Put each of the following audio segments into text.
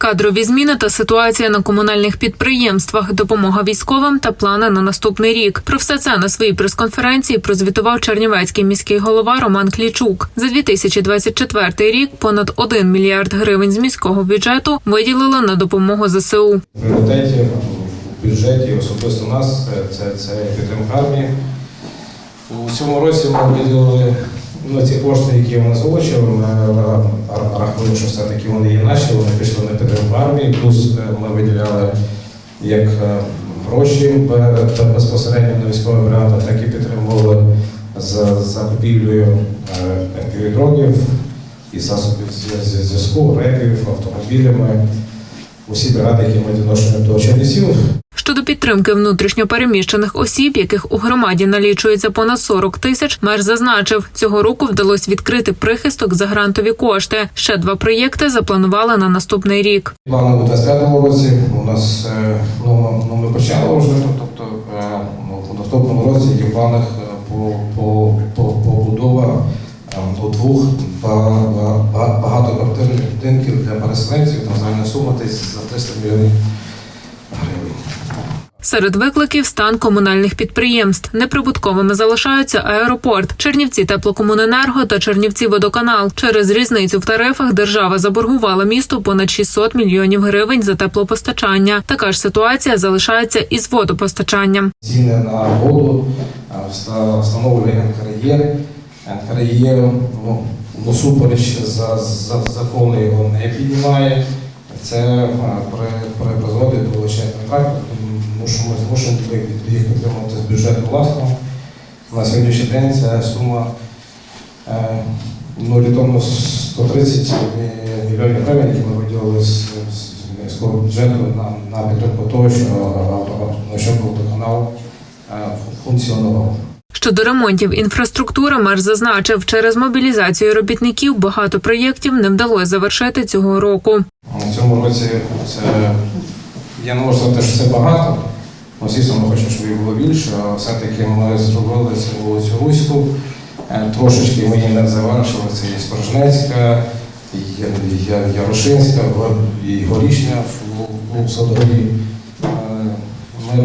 Кадрові зміни та ситуація на комунальних підприємствах, допомога військовим та плани на наступний рік. Про все це на своїй прес-конференції прозвітував Чернівецький міський голова Роман Клічук. За 2024 рік понад 1 мільярд гривень з міського бюджету виділили на допомогу ЗСУ. Пріоритеті в бюджеті особисто нас це, це підтримка армії. У цьому році ми виділили ну, ці кошти, які я вас озвучив, ми рахуємо, що все-таки вони є наші, вони пішли на підтримку армії, плюс е, ми виділяли як е, гроші безпосередньо на військові бригади, так і підтримували за закупівлею е, дронів і засобів зв'я- зв'я- зв'язку, репів, автомобілями. Усі бригади, які ми відношені до Чернівців, Щодо підтримки внутрішньо переміщених осіб, яких у громаді налічується понад 40 тисяч, мер зазначив, цього року вдалося відкрити прихисток за грантові кошти. Ще два проєкти запланували на наступний рік. Плани у 25-му році у нас е, ну, ну, ми почали вже, тобто е, ну, у наступному році є в планах е, по, по, по, побудова до двох ба- ба- ба- багатоквартирних будинків для переселенців, там загальна сума десь за 300 мільйонів. Серед викликів стан комунальних підприємств. Неприбутковими залишаються аеропорт, Чернівці теплокомуненерго та Чернівці водоканал. Через різницю в тарифах держава заборгувала місту понад 600 мільйонів гривень за теплопостачання. Така ж ситуація залишається із водопостачанням. Ціни на воду вста- встановлює НКРЄ. НКРЄ ну, ну, супереч за, за закони його не піднімає. Це при, при призводить до лише тому що ми змушені їх їх підтримувати з бюджету власного. На сьогоднішній день ця сума е, ну, орієнтовно 130 мільйонів гривень, які ми виділили з, міського бюджету на, на підтримку того, що, водоканал е, функціонував. Щодо ремонтів інфраструктури, мер зазначив, через мобілізацію робітників багато проєктів не вдалося завершити цього року. У цьому році це я не можу сказати, що це багато. Ну, Звісно, ми хочемо, щоб їх було більше, а все-таки ми зробили цю вулицю Руську. Е, Трошечки ми її не завершили. Це і Я- Ярошинська, і Горішня в- Садові. Е, Ми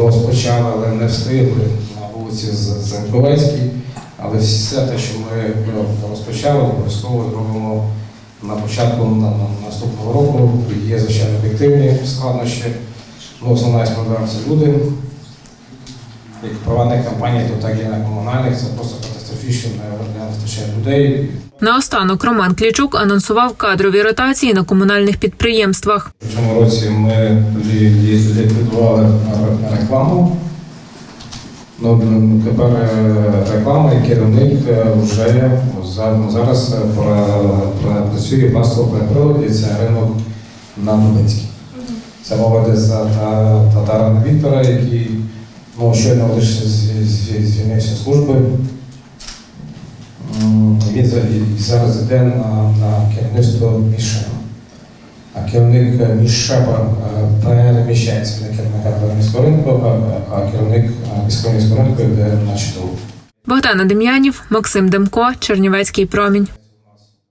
розпочали, але не встигли на вулиці Заньковецькій. Але все те, що ми розпочали, обов'язково зробимо на початку на, на наступного року. Є звичайно об'єктивні складнощі. Ну, основна із проблем це люди. Як в приватних компаніях, то так і на комунальних. Це просто катастрофічно, не- не вистачає людей. Наостанок Роман Клічук анонсував кадрові ротації на комунальних підприємствах. В цьому році ми лі- лі- ліквідували ре- рекламу. Ну, тепер е, реклама і керівник е, вже зараз е, пра- пра- працює масло приладі, це ринок на Дубинській. Це мова йде за татарина Віктора, який ну, щойно лише звільнився з служби. Він зараз йде на, на керівництво Мішена. А керівник е, Мішепа е, переміщається на керівника міського ринку, а- керівник е, міського ринку йде на чудову. Богдана Дем'янів, Максим Демко, Чернівецький промінь.